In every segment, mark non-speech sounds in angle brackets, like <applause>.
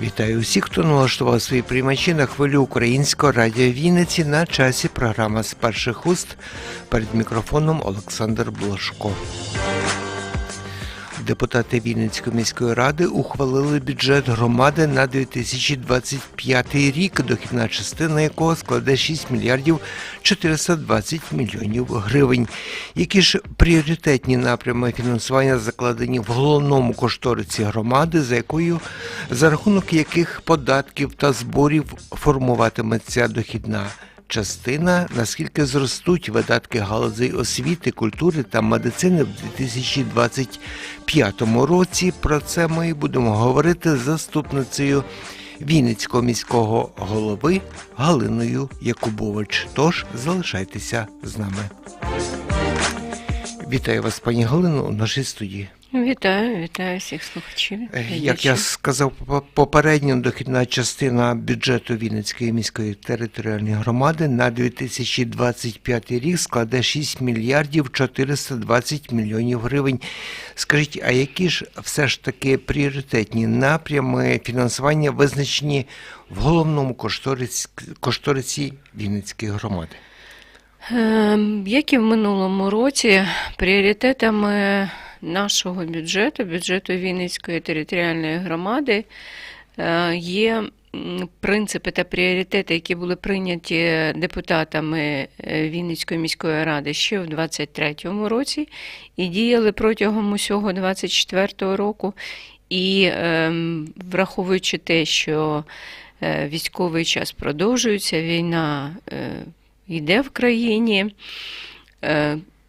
Вітаю усіх, хто налаштував свої приймачі на хвилю українського радіо Вінниці на часі програма з перших уст перед мікрофоном Олександр Блашко. Депутати Вінницької міської ради ухвалили бюджет громади на 2025 рік, дохідна частина якого складе 6 мільярдів 420 мільйонів гривень. Які ж пріоритетні напрями фінансування закладені в головному кошторисі громади, за якою за рахунок яких податків та зборів формуватиметься дохідна частина, наскільки зростуть видатки галузей освіти, культури та медицини в 2025 році. Про це ми будемо говорити з заступницею Вінницького міського голови Галиною Якубович. Тож залишайтеся з нами. Вітаю вас, пані Галино, у нашій студії. Вітаю, вітаю всіх слухачів. Е, Як я сказав попередньо, дохідна частина бюджету Вінницької міської територіальної громади на 2025 рік складе 6 мільярдів 420 мільйонів гривень. Скажіть, а які ж все ж таки пріоритетні напрями фінансування визначені в головному кошторисі, кошторисі Вінницької громади? Ем, Як і в минулому році, пріоритетами нашого бюджету, бюджету Вінницької територіальної громади, е, є принципи та пріоритети, які були прийняті депутатами е, Вінницької міської ради ще в 2023 році і діяли протягом усього 2024 року. І ем, враховуючи те, що е, військовий час продовжується, війна йде в країні.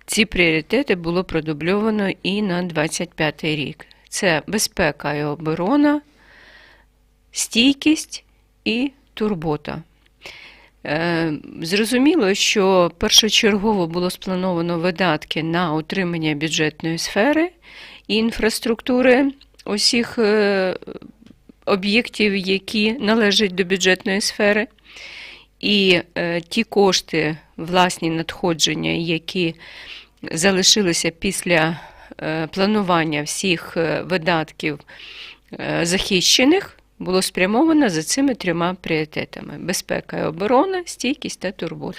Ці пріоритети було продубльовано і на 25 рік. Це безпека і оборона, стійкість і турбота. Е, Зрозуміло, що першочергово було сплановано видатки на утримання бюджетної сфери і інфраструктури усіх е, об'єктів, які належать до бюджетної сфери. І е, ті кошти, власні надходження, які залишилися після е, планування всіх е, видатків е, захищених, було спрямовано за цими трьома пріоритетами: безпека і оборона, стійкість та турбота.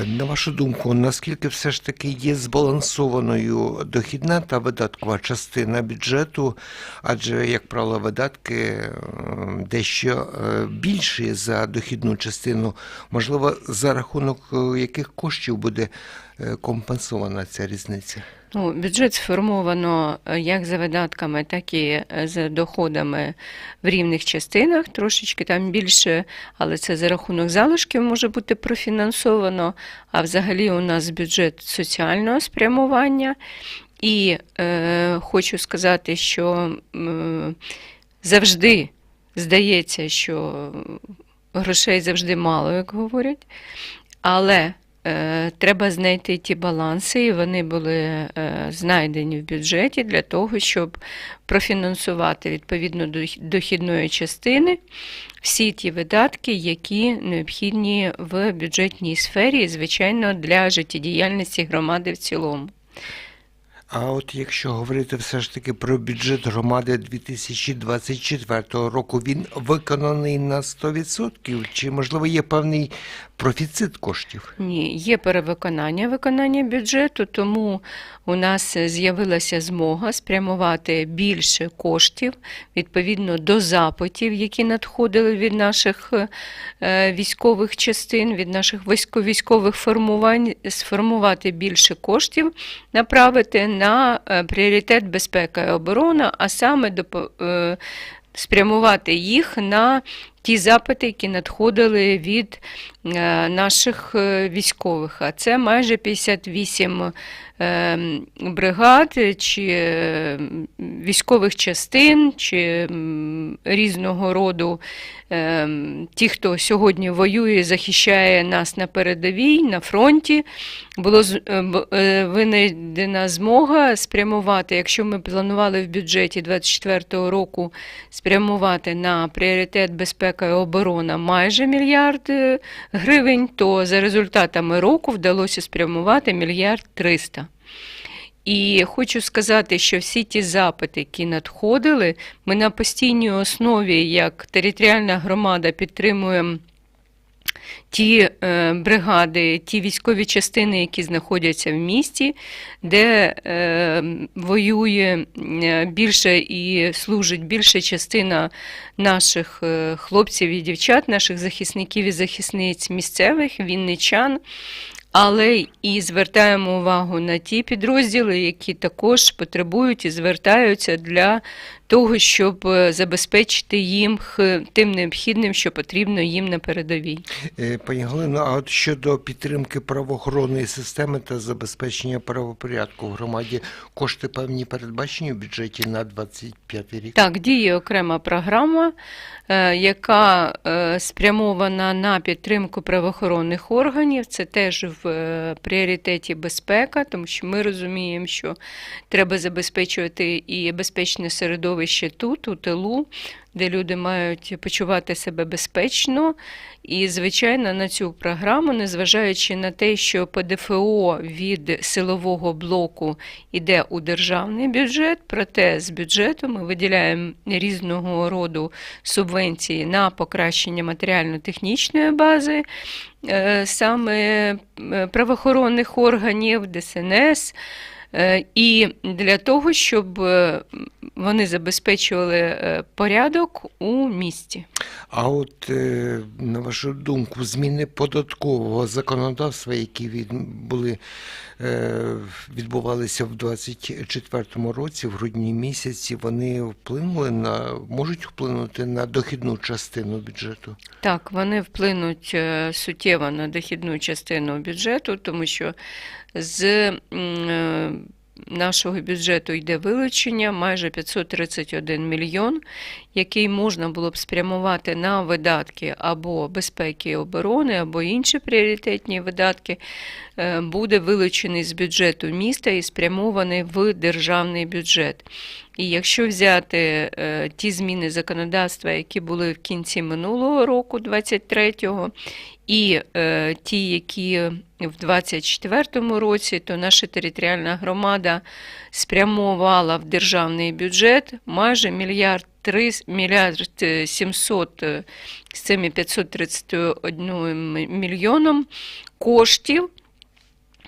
Е, На вашу думку, наскільки все ж таки є збалансованою дохідна та видаткова частина бюджету, адже, як правило, видатки е, дещо е, більші за дохідну частину, можливо, за рахунок яких коштів буде компенсована ця різниця? Ну, бюджет сформовано е, як за видатками, так і е, за доходами в рівних частинах, трошечки там більше, але це за рахунок залишків може бути профінансовано. А взагалі у нас бюджет соціального спрямування. І е, хочу сказати, що м, завжди здається, що грошей завжди мало, як говорять. Але е, треба знайти ті баланси, і вони були е, знайдені в бюджеті для того, щоб профінансувати відповідно до дохідної частини всі ті видатки, які необхідні в бюджетній сфері, звичайно, для життєдіяльності громади в цілому. А от якщо говорити все ж таки про бюджет громади 2024 року, він виконаний на 100%? Чи можливо є певний профіцит коштів? Ні, є перевиконання виконання бюджету, тому у нас з'явилася змога спрямувати більше коштів відповідно до запитів, які надходили від наших е, військових частин, від наших військо- військових формувань, сформувати більше коштів, направити на е, пріоритет безпека і оборона, а саме е, спрямувати їх на ті запити, які надходили від е, наших військових. А це майже 58 е, бригад чи е, військових частин, чи різного роду ті, хто сьогодні воює, захищає нас на передовій, на фронті. Було е, е, винайдена змога спрямувати, якщо ми планували в бюджеті 2024 року спрямувати на пріоритет безпека і оборона майже мільярд е, гривень, то за результатами року вдалося спрямувати мільярд триста. І хочу сказати, що всі ті запити, які надходили, ми на постійній основі, як територіальна громада, підтримуємо ті е, бригади, ті військові частини, які знаходяться в місті, де е, воює е, більше і служить більша частина наших е, хлопців і дівчат, наших захисників і захисниць місцевих, вінничан. Але і звертаємо увагу на ті підрозділи, які також потребують і звертаються для того, щоб е, забезпечити їм тим необхідним, що потрібно їм на передовій. Е, Пані Галино, а от щодо підтримки правоохоронної системи та забезпечення правопорядку в громаді, кошти певні передбачені в бюджеті на 25 рік? Так, діє окрема програма, е, яка спрямована на підтримку правоохоронних органів. Це теж в пріоритеті безпека, тому що ми розуміємо, що треба забезпечувати і безпечне середовище тут, у тилу, де люди мають почувати себе безпечно. І, звичайно, на цю програму, незважаючи на те, що ПДФО від силового блоку йде у державний бюджет, проте з бюджету ми виділяємо різного роду субвенції на покращення матеріально-технічної бази, е, саме е, правоохоронних органів, ДСНС. Е, І для того, щоб вони забезпечували е, порядок у місті. А от е, на вашу думку, зміни податкового законодавства, які від, були, е, відбувалися в 24-му році, в грудні місяці, вони вплинули на можуть вплинути на дохідну частину бюджету? Так, вони вплинуть суттєво на дохідну частину бюджету, тому що з нашого бюджету йде вилучення майже 531 мільйон, який можна було б спрямувати на видатки або безпеки і оборони, або інші пріоритетні видатки, е, буде вилучений з бюджету міста і спрямований в державний бюджет. І якщо взяти е, ті зміни законодавства, які були в кінці минулого року, 23-го, і е, ті, які в 24-му році, то наша територіальна громада спрямувала в державний бюджет майже мільярд три, мільярд е, 700 е, з цими 531 мільйоном коштів,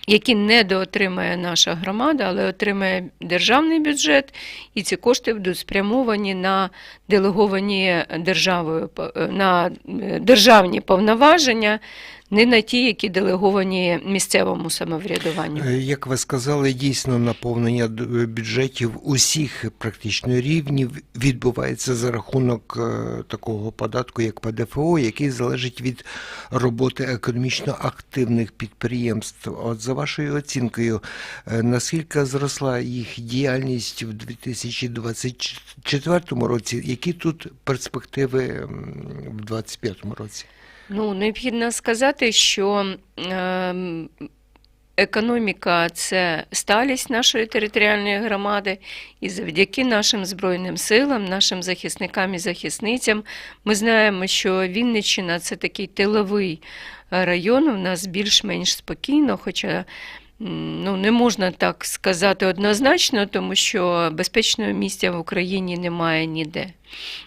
які не доотримає наша громада, але отримає державний бюджет, і ці кошти будуть спрямовані на делеговані державою на е, державні повноваження, не на ті, які делеговані місцевому самоврядуванню. Е, Як ви сказали, дійсно наповнення д- бюджетів усіх практично рівнів відбувається за рахунок е, такого податку, як ПДФО, який залежить від роботи економічно активних підприємств. От за вашою оцінкою, е, наскільки зросла їх діяльність в 2024 році? Які тут перспективи в 2025 році? Ну, необхідно сказати, що ем, економіка це сталість нашої територіальної громади, і завдяки нашим Збройним силам, нашим захисникам і захисницям, ми знаємо, що Вінниччина це такий тиловий район, у нас більш-менш спокійно, хоча. Ну, не можна так сказати однозначно, тому що безпечного місця в Україні немає ніде,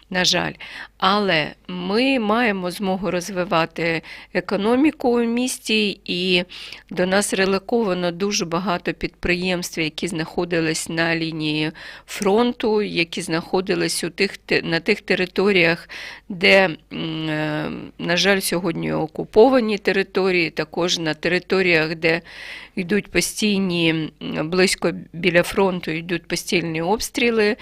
на жаль. Але ми маємо змогу розвивати економіку у місті, і до нас релоковано дуже багато підприємств, які знаходились на лінії фронту, які знаходились у тих, на тих територіях, де, е, на жаль, сьогодні окуповані території, також на територіях, де йдуть постійні, близько біля фронту йдуть постійні обстріли,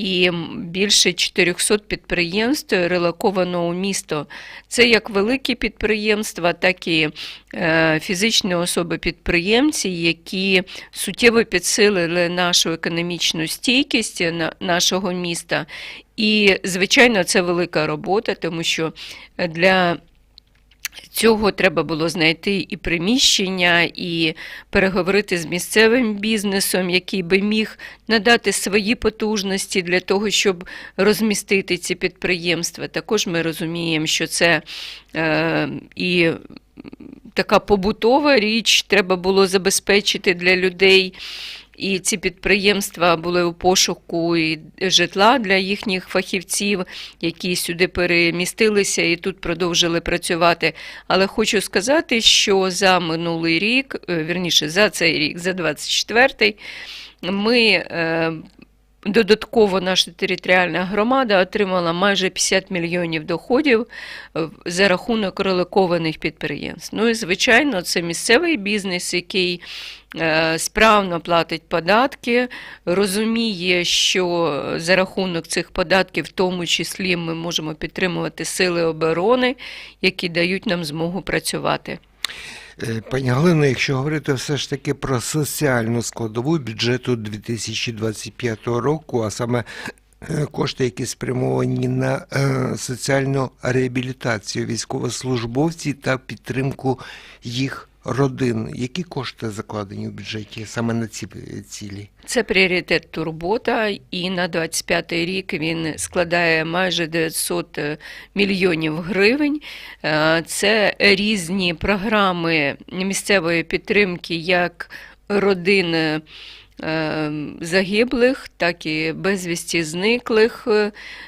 і більше 400 підприємств релоковано у місто. Це як великі підприємства, так і е, фізичні особи-підприємці, які суттєво підсилили нашу економічну стійкість на- нашого міста. І, звичайно, це велика робота, тому що для Цього треба було знайти і приміщення, і переговорити з місцевим бізнесом, який би міг надати свої потужності для того, щоб розмістити ці підприємства. Також ми розуміємо, що це е, і така побутова річ, треба було забезпечити для людей. І ці підприємства були у пошуку і житла для їхніх фахівців, які сюди перемістилися і тут продовжили працювати. Але хочу сказати, що за минулий рік, е, вірніше, за цей рік, за 24-й, ми е, Додатково наша територіальна громада отримала майже 50 мільйонів доходів е, за рахунок релокованих підприємств. Ну і звичайно, це місцевий бізнес, який е, справно платить податки, розуміє, що за рахунок цих податків, в тому числі, ми можемо підтримувати сили оборони, які дають нам змогу працювати. Е, Пані Галино, якщо говорити все ж таки про соціальну складову бюджету 2025 року, а саме е, кошти, які спрямовані на е, соціальну реабілітацію військовослужбовців та підтримку їх родин, які кошти закладені в бюджеті саме на ці е, цілі? Це пріоритет турбота, і на 25 рік він складає майже 900 мільйонів гривень. Е, Це різні програми місцевої підтримки, як родин е, загиблих, так і безвісті зниклих.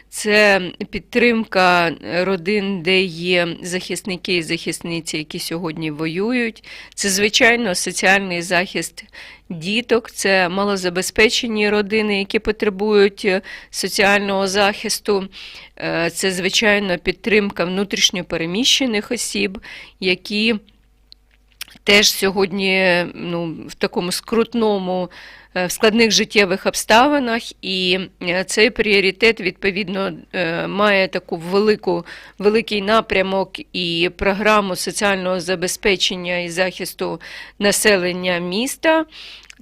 Це підтримка родин, де є захисники і захисниці, які сьогодні воюють. Це, звичайно, соціальний захист діток, це малозабезпечені родини, які потребують соціального захисту. Е, Це, звичайно, підтримка внутрішньопереміщених осіб, які теж сьогодні ну, в такому скрутному, е, в складних життєвих обставинах, і е, цей пріоритет відповідно е, має таку велику, великий напрямок і програму соціального забезпечення і захисту населення міста.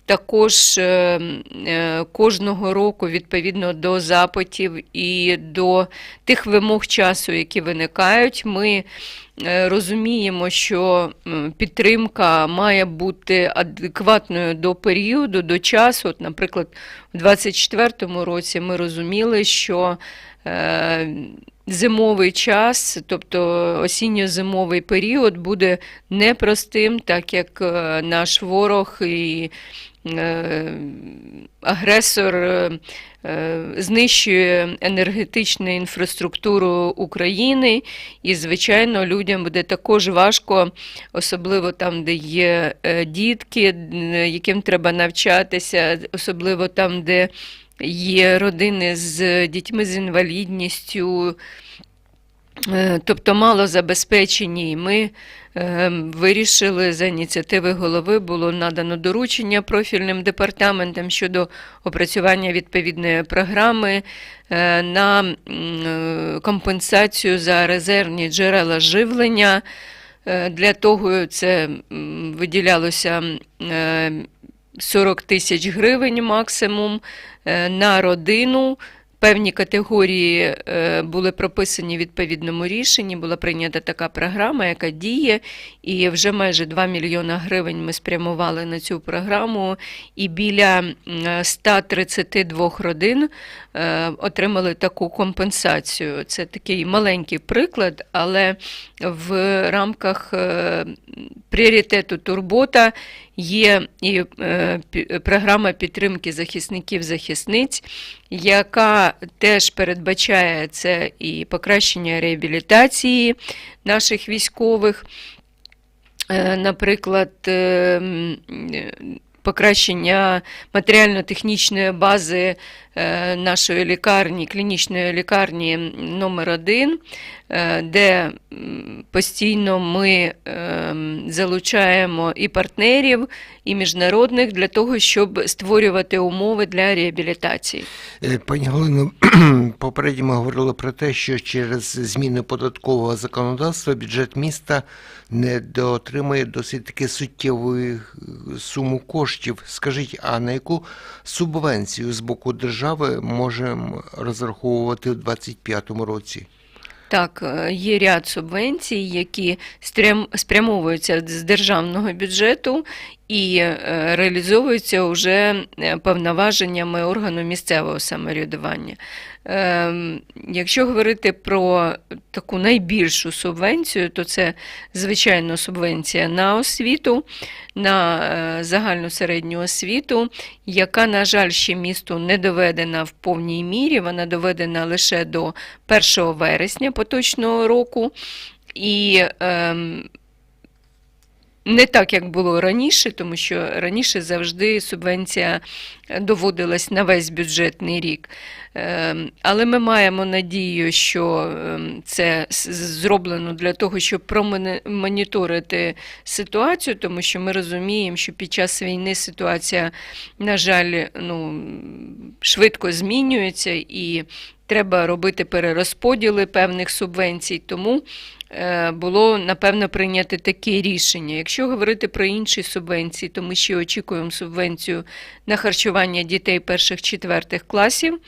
Також е, е, кожного року, відповідно до запитів і до тих вимог часу, які виникають, ми е, розуміємо, що підтримка має бути адекватною до періоду, до часу. От, наприклад, у 2024 році ми розуміли, що Зимовий час, тобто осінньо-зимовий період, буде непростим, так як е, наш ворог і е, агресор е, е, знищує енергетичну інфраструктуру України, і, звичайно, людям буде також важко, особливо там, де є е, дітки, яким треба навчатися, особливо там, де є родини з дітьми з інвалідністю. Е, Тобто мало забезпечені, і ми е, вирішили за ініціативи голови було надано доручення профільним департаментам щодо опрацювання відповідної програми е, на компенсацію за резервні джерела живлення. Для того це виділялося 40 тисяч гривень максимум е, на родину. Певні категорії е, були прописані в відповідному рішенні. Була прийнята така програма, яка діє, і вже майже 2 мільйона гривень ми спрямували на цю програму, і біля 132 родин е, отримали таку компенсацію. Це такий маленький приклад, але в рамках пріоритету турбота є і е, програма підтримки захисників захисниць, яка теж передбачає це і покращення реабілітації наших військових. Е, Наприклад, е, покращення матеріально-технічної бази нашої лікарні, клінічної лікарні номер 1 де постійно ми е, залучаємо і партнерів, і міжнародних для того, щоб створювати умови для реабілітації. Е, Пані Галино, <clears throat> попередньо ми говорили про те, що через зміни податкового законодавства бюджет міста не доотримує досить таки суттєвої е, суму коштів. Скажіть, а на яку субвенцію з боку держави можемо розраховувати у 2025 році? Так, е, є ряд субвенцій, які спрямовуються з державного бюджету і е, реалізовуються вже е, повноваженнями органу місцевого самоврядування. Ем, Якщо говорити про таку найбільшу субвенцію, то це, звичайно, субвенція на освіту, на е, загальну середню освіту, яка, на жаль, ще місту не доведена в повній мірі. Вона доведена лише до 1 вересня поточного року. І ем, не так, як було раніше, тому що раніше завжди субвенція доводилась на весь бюджетний рік. Ем, Але ми маємо надію, що ем, це зроблено для того, щоб промоніторити ситуацію, тому що ми розуміємо, що під час війни ситуація, на жаль, ну, швидко змінюється і треба робити перерозподіли певних субвенцій. Тому е, було напевно прийняти таке рішення. Якщо говорити про інші субвенції, то ми ще очікуємо субвенцію на харчування дітей перших-четвертих класів.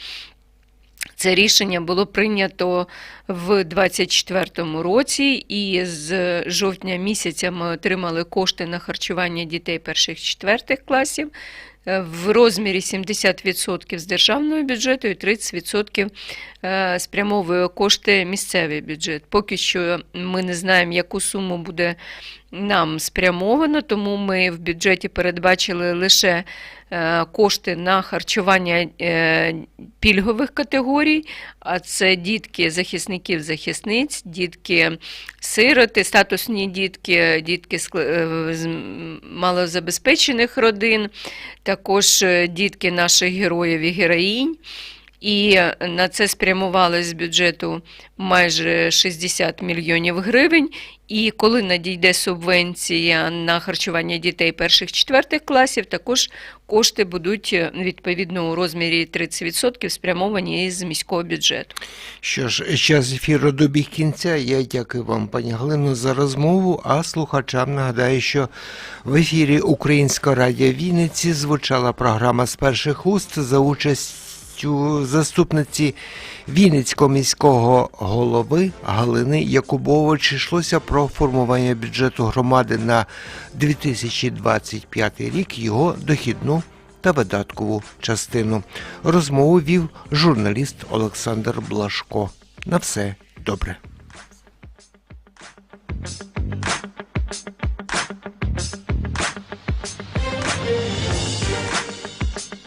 Це рішення було прийнято в 2024 році, і з жовтня місяця ми отримали кошти на харчування дітей перших-четвертих класів е, в розмірі 70% з державного бюджету і 30% е, спрямовує кошти місцевий бюджет. Поки що ми не знаємо, яку суму буде нам спрямовано, тому ми в бюджеті передбачили лише е, кошти на харчування пільгових категорій, а це дітки захисників, захисниць, дітки сироти, статусні дітки, дітки з е, малозабезпечених родин, також е, дітки наших героїв і героїнь. І на це спрямували з бюджету майже 60 мільйонів гривень. І коли надійде субвенція на харчування дітей перших-четвертих класів, також кошти будуть е, відповідно у розмірі 30% спрямовані із міського бюджету. Що ж, час ефіру добіг кінця. Я дякую вам, пані Галино, за розмову. А слухачам нагадаю, що в ефірі Українського радіо Вінниці звучала програма з перших уст за участю заступниці Вінницького міського голови Галини Якубович. Йшлося про формування бюджету громади на 2025 рік, його дохідну та видаткову частину. Розмову вів журналіст Олександр Блашко. На все добре.